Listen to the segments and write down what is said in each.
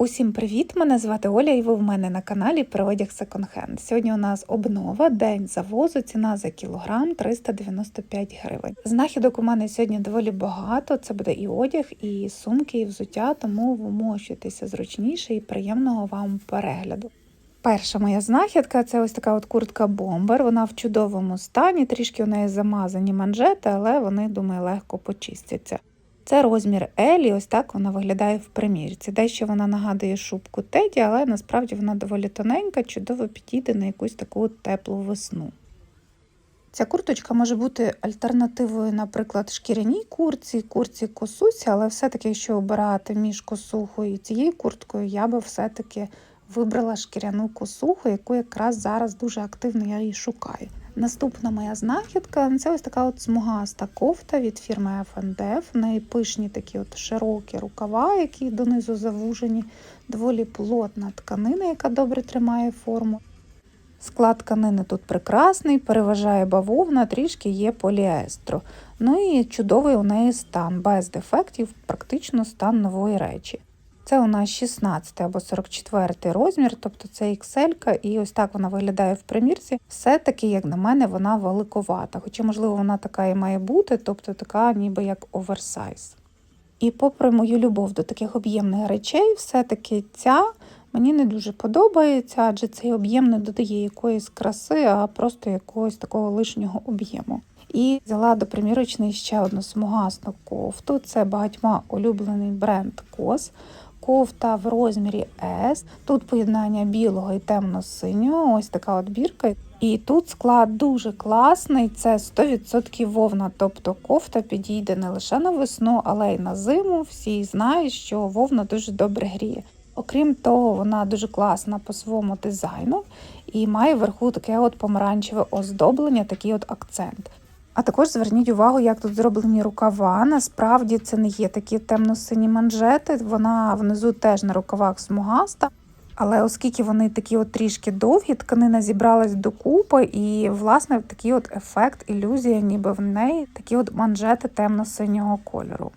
Усім привіт! Мене звати Оля, і ви в мене на каналі про одяг Hand. Сьогодні у нас обнова, день завозу, ціна за кілограм 395 гривень. Знахідок у мене сьогодні доволі багато. Це буде і одяг, і сумки, і взуття, тому вмощуйтеся зручніше і приємного вам перегляду. Перша моя знахідка це ось така от куртка бомбер. Вона в чудовому стані, трішки у неї замазані манжети, але вони, думаю, легко почистяться. Це розмір L, і ось так вона виглядає в примірці. Дещо вона нагадує шубку Теді, але насправді вона доволі тоненька, чудово підійде на якусь таку теплу весну. Ця курточка може бути альтернативою, наприклад, шкіряній курці, курці косусі, але все-таки, якщо обирати між косухою і цією курткою, я би все-таки вибрала шкіряну косуху, яку якраз зараз дуже активно я її шукаю. Наступна моя знахідка це ось така от смугаста кофта від фірми FNDF. В неї пишні такі от широкі рукава, які донизу завужені, доволі плотна тканина, яка добре тримає форму. Склад тканини тут прекрасний, переважає бавовна, трішки є поліестру. Ну і чудовий у неї стан, без дефектів, практично стан нової речі. Це у нас 16 або 44 розмір, тобто це XL, і ось так вона виглядає в примірці. Все-таки, як на мене, вона великовата. Хоча, можливо, вона така і має бути, тобто така ніби як оверсайз. І попри мою любов до таких об'ємних речей, все-таки ця мені не дуже подобається, адже цей об'єм не додає якоїсь краси, а просто якогось такого лишнього об'єму. І взяла до примірочної ще одну смугасну кофту. Це багатьма улюблений бренд COS кофта в розмірі S. Тут поєднання білого і темно-синього, ось така от бірка. І тут склад дуже класний, це 100% вовна. Тобто кофта підійде не лише на весну, але й на зиму. Всі знають, що вовна дуже добре гріє. Окрім того, вона дуже класна по своєму дизайну і має вверху таке от помаранчеве оздоблення, такий от акцент. А також зверніть увагу, як тут зроблені рукава. Насправді це не є такі темно-сині манжети. Вона внизу теж на рукавах смугаста. Але оскільки вони такі от трішки довгі, тканина зібралась докупи, і, власне, такий от ефект, ілюзія, ніби в неї такі от манжети темно-синього кольору.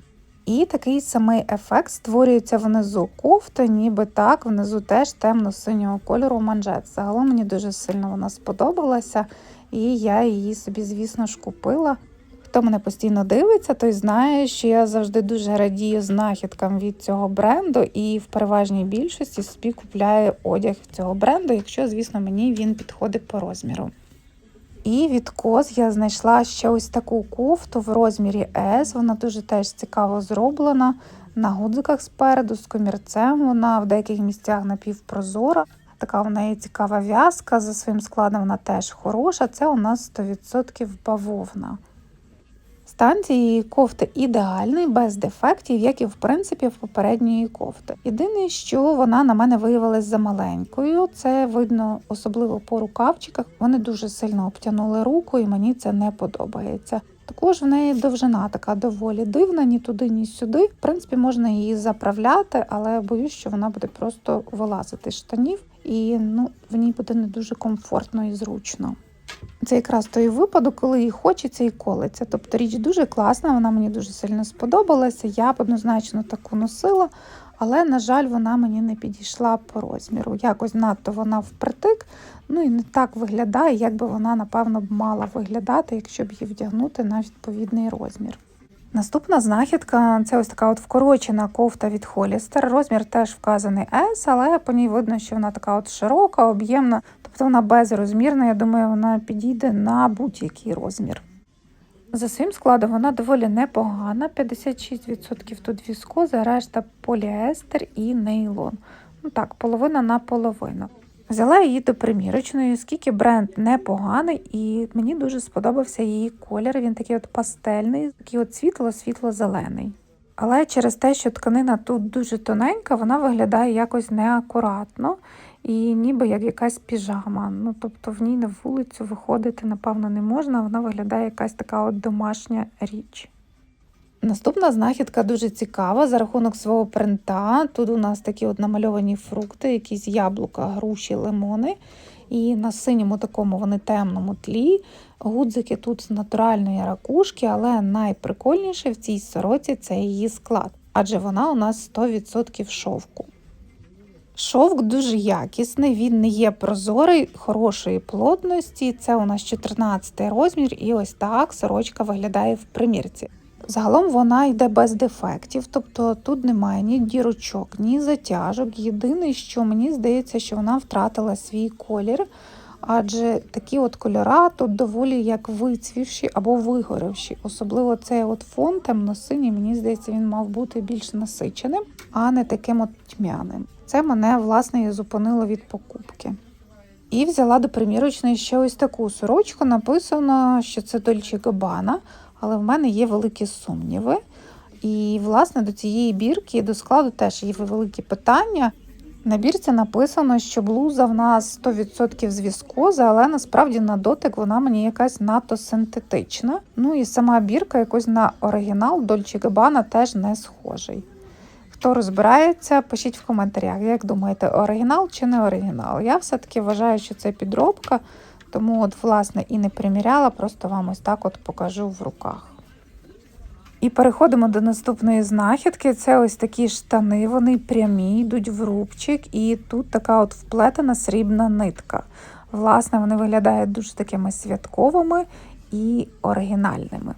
І такий самий ефект створюється внизу кофти, ніби так, внизу теж темно-синього кольору манжет. Загалом мені дуже сильно вона сподобалася і я її собі, звісно ж, купила. Хто мене постійно дивиться, той знає, що я завжди дуже радію знахідкам від цього бренду, і в переважній більшості собі купляю одяг цього бренду, якщо, звісно, мені він підходить по розміру. І від коз я знайшла ще ось таку кофту в розмірі S. Вона дуже теж цікаво зроблена. На гудзиках спереду, з комірцем. Вона в деяких місцях напівпрозора. Така в неї цікава в'язка, за своїм складом вона теж хороша. Це у нас 100% бавовна. Стан цієї кофти ідеальний, без дефектів, як і в принципі в попередньої кофти. Єдине, що вона на мене виявилась за маленькою, це видно особливо по рукавчиках. Вони дуже сильно обтянули руку, і мені це не подобається. Також в неї довжина така доволі дивна, ні туди, ні сюди. В принципі, можна її заправляти, але боюсь, що вона буде просто вилазити з штанів, і ну, в ній буде не дуже комфортно і зручно. Це якраз той випадок, коли їй хочеться і колиться. Тобто річ дуже класна, вона мені дуже сильно сподобалася. Я б однозначно таку носила, але, на жаль, вона мені не підійшла по розміру. Якось надто вона впритик, ну і не так виглядає, як би вона, напевно, б мала виглядати, якщо б її вдягнути на відповідний розмір. Наступна знахідка це ось така от вкорочена кофта від Hollister. Розмір теж вказаний S, але по ній видно, що вона така от широка, об'ємна, тобто вона безрозмірна. Я думаю, вона підійде на будь-який розмір. За своїм складом вона доволі непогана, 56% тут віскоза, решта поліестер і нейлон. Ну так, половина на половину. Взяла її до примірочної, оскільки бренд непоганий, і мені дуже сподобався її колір. Він такий от пастельний, такий от світло-світло-зелений. Але через те, що тканина тут дуже тоненька, вона виглядає якось неакуратно і ніби як якась піжама. Ну, Тобто в ній на вулицю виходити, напевно, не можна, вона виглядає якась така от домашня річ. Наступна знахідка дуже цікава за рахунок свого принта. Тут у нас такі от намальовані фрукти, якісь яблука, груші, лимони. І на синьому такому вони темному тлі. Гудзики тут з натуральної ракушки, але найприкольніше в цій сороці це її склад, адже вона у нас 100% шовку. Шовк дуже якісний, він не є прозорий, хорошої плотності. Це у нас 14 розмір, і ось так сорочка виглядає в примірці. Загалом вона йде без дефектів, тобто тут немає ні дірочок, ні затяжок. Єдине, що мені здається, що вона втратила свій колір, адже такі от кольора тут доволі як вицвівші або вигорівші. Особливо цей от фон темно-синій, мені здається, він мав бути більш насиченим, а не таким от тьмяним. Це мене власне і зупинило від покупки. І взяла до примірочної ще ось таку сорочку. Написано, що це Dolce Gabbana, але в мене є великі сумніви. І, власне, до цієї бірки, до складу теж є великі питання. На бірці написано, що блуза в нас 100% з віскози, але насправді на дотик вона мені якась надто синтетична. Ну і сама бірка якось на оригінал Dolce Gabbana теж не схожий. Хто розбирається, пишіть в коментарях, як думаєте, оригінал чи не оригінал. Я все-таки вважаю, що це підробка, тому от, власне, і не приміряла, просто вам ось так от покажу в руках. І переходимо до наступної знахідки. Це ось такі штани, вони прямі, йдуть в рубчик, і тут така от вплетена срібна нитка. Власне, вони виглядають дуже такими святковими і оригінальними.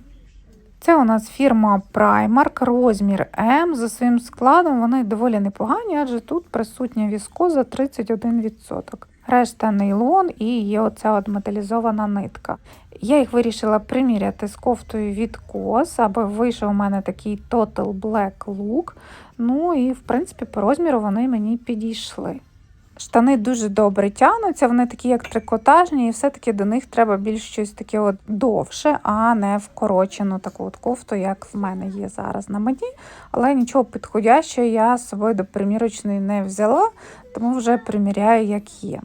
Це у нас фірма Primark, розмір М. За своїм складом вони доволі непогані, адже тут присутня віскоза 31%. Решта нейлон і є оця от металізована нитка. Я їх вирішила приміряти з кофтою від кос, аби вийшов у мене такий Total Black Look. Ну і, в принципі, по розміру вони мені підійшли. Штани дуже добре тягнуться, вони такі як трикотажні, і все-таки до них треба більш щось таке от довше, а не вкорочену таку от кофту, як в мене є зараз на мені. Але нічого підходящого я з собою до примірочної не взяла, тому вже приміряю, як є.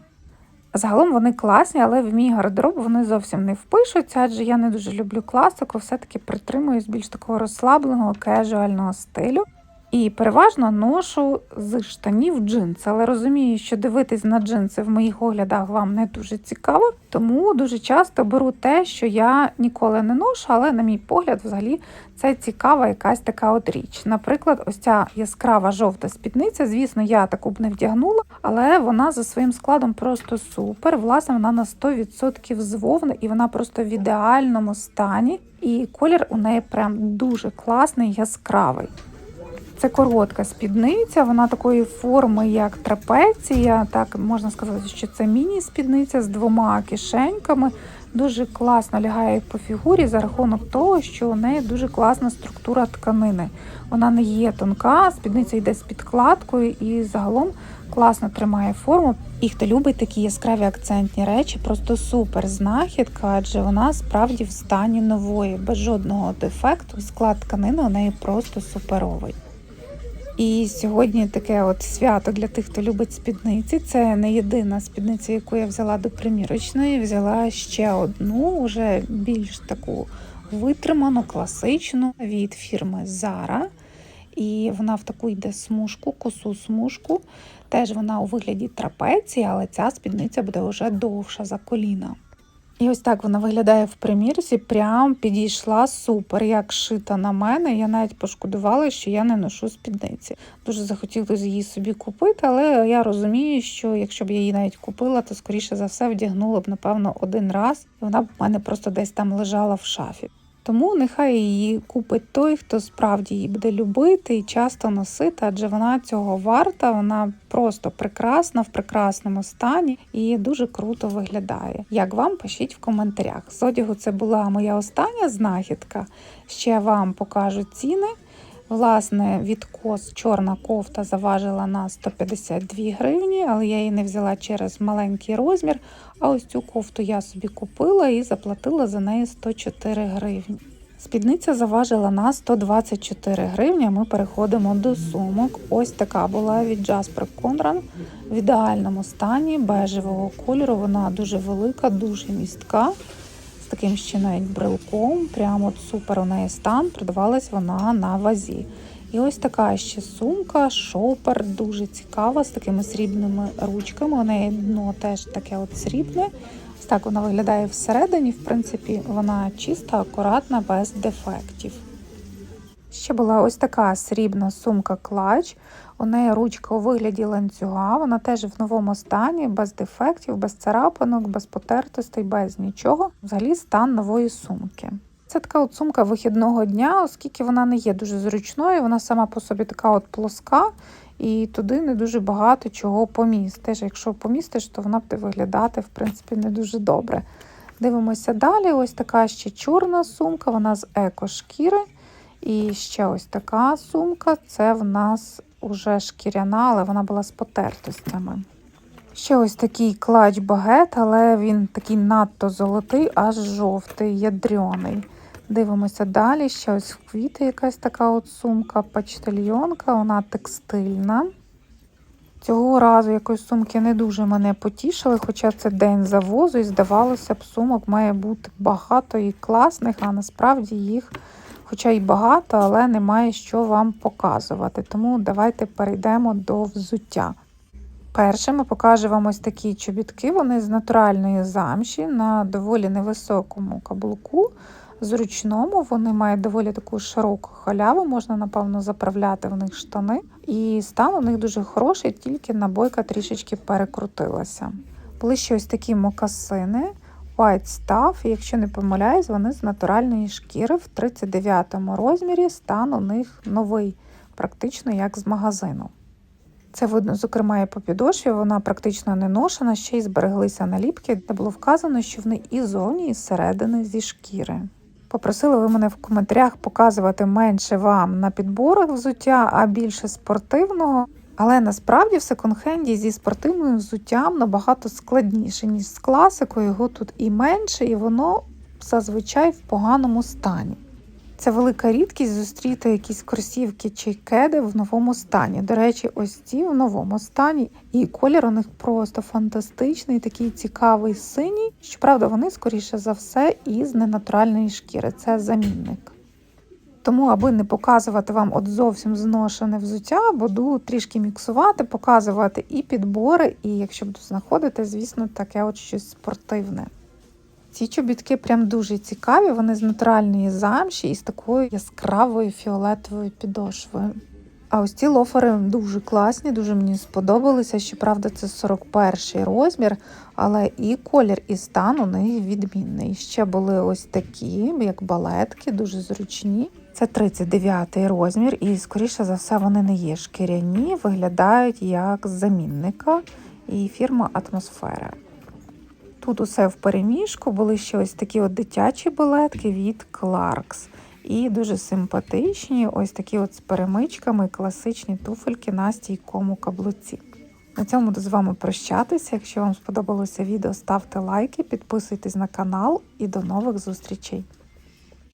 Загалом вони класні, але в мій гардероб вони зовсім не впишуться, адже я не дуже люблю класику, все-таки притримуюсь більш такого розслабленого, кежуального стилю. І переважно ношу з штанів джинси, але розумію, що дивитись на джинси в моїх оглядах вам не дуже цікаво, тому дуже часто беру те, що я ніколи не ношу, але, на мій погляд, взагалі це цікава якась така от річ. Наприклад, ось ця яскрава жовта спідниця. Звісно, я таку б не вдягнула, але вона за своїм складом просто супер. Власне, вона на 100% з вовни, і вона просто в ідеальному стані. І колір у неї прям дуже класний, яскравий. Це коротка спідниця, вона такої форми, як трапеція. Так можна сказати, що це міні-спідниця з двома кишеньками. Дуже класно лягає по фігурі за рахунок того, що у неї дуже класна структура тканини. Вона не є тонка, спідниця йде з підкладкою і загалом класно тримає форму. І хто любить такі яскраві акцентні речі, просто супер знахідка, адже вона справді в стані нової, без жодного дефекту. Склад тканини у неї просто суперовий. І сьогодні таке от свято для тих, хто любить спідниці. Це не єдина спідниця, яку я взяла до примірочної. Взяла ще одну, вже більш таку витриману, класичну від фірми Zara. І вона в таку йде смужку, косу смужку. Теж вона у вигляді трапеції, але ця спідниця буде вже довша за коліна. І ось так вона виглядає в примірці, прям підійшла супер, як шита на мене. Я навіть пошкодувала, що я не ношу спідниці. Дуже захотілося її собі купити, але я розумію, що якщо б я її навіть купила, то скоріше за все вдягнула б, напевно, один раз, і вона б в мене просто десь там лежала в шафі. Тому нехай її купить той, хто справді її буде любити і часто носити, адже вона цього варта, вона просто прекрасна в прекрасному стані і дуже круто виглядає. Як вам пишіть в коментарях. З одягу це була моя остання знахідка. Ще вам покажу ціни. Власне, відкос чорна кофта заважила на 152 гривні, але я її не взяла через маленький розмір. А ось цю кофту я собі купила і заплатила за неї 104 гривні. Спідниця заважила на 124 гривні. Ми переходимо до сумок. Ось така була від Jasper Conran в ідеальному стані, бежевого кольору. Вона дуже велика, дуже містка. Таким ще навіть брелком. Прямо от супер у неї стан. Продавалась вона на вазі. І ось така ще сумка, шопер, дуже цікава, з такими срібними ручками. У неї дно теж таке от срібне. Ось так вона виглядає всередині. В принципі, вона чиста, акуратна, без дефектів. Ще була ось така срібна сумка клач. У неї ручка у вигляді ланцюга. Вона теж в новому стані, без дефектів, без царапинок, без потертостей, без нічого. Взагалі стан нової сумки. Це така от сумка вихідного дня, оскільки вона не є дуже зручною, вона сама по собі така от плоска, і туди не дуже багато чого помістиш. Якщо помістиш, то вона буде виглядати в принципі не дуже добре. Дивимося далі. Ось така ще чорна сумка, вона з екошкіри. І ще ось така сумка. Це в нас уже шкіряна, але вона була з потертостями. Ще ось такий клач багет, але він такий надто золотий, аж жовтий, ядрьоний. Дивимося далі. Ще ось квіти якась така от сумка, почтальйонка, вона текстильна. Цього разу якось сумки не дуже мене потішили, хоча це день завозу, і здавалося б, сумок має бути багато і класних, а насправді їх, хоча й багато, але немає що вам показувати. Тому давайте перейдемо до взуття. Перше ми покажемо вам ось такі чобітки. Вони з натуральної замші на доволі невисокому каблуку. Зручному, вони мають доволі таку широку халяву, можна, напевно, заправляти в них штани. І стан у них дуже хороший, тільки набойка трішечки перекрутилася. Були ось такі мокасини White Stuff, якщо не помиляюсь, вони з натуральної шкіри в 39 розмірі. Стан у них новий, практично як з магазину. Це видно, зокрема, і по підошві, вона практично не ношена, ще й збереглися наліпки, де було вказано, що вони і зовні, і зсередини зі шкіри. Попросили ви мене в коментарях показувати менше вам на підборах взуття, а більше спортивного. Але насправді в секонд-хенді зі спортивним взуттям набагато складніше, ніж з класикою. Його тут і менше, і воно зазвичай в поганому стані. Це велика рідкість зустріти якісь кросівки чи кеди в новому стані. До речі, ось ці в новому стані, і колір у них просто фантастичний, такий цікавий синій. Щоправда, вони, скоріше за все, із ненатуральної шкіри. Це замінник. Тому, аби не показувати вам от зовсім зношене взуття, буду трішки міксувати, показувати і підбори, і якщо буду знаходити, звісно, таке от щось спортивне. Ці чобітки прям дуже цікаві, вони з натуральної замші і з такою яскравою фіолетовою підошвою. А ось ці лофери дуже класні, дуже мені сподобалися. Щоправда, це 41 розмір, але і колір, і стан у них відмінний. Ще були ось такі, як балетки, дуже зручні. Це 39 розмір, і, скоріше за все, вони не є шкіряні, виглядають як замінника і фірма Атмосфера. Тут усе в переміжку, були ще ось такі от дитячі балетки від Clarks. І дуже симпатичні, ось такі от з перемичками, класичні туфельки на стійкому каблуці. На цьому буду з вами прощатися. Якщо вам сподобалося відео, ставте лайки, підписуйтесь на канал і до нових зустрічей!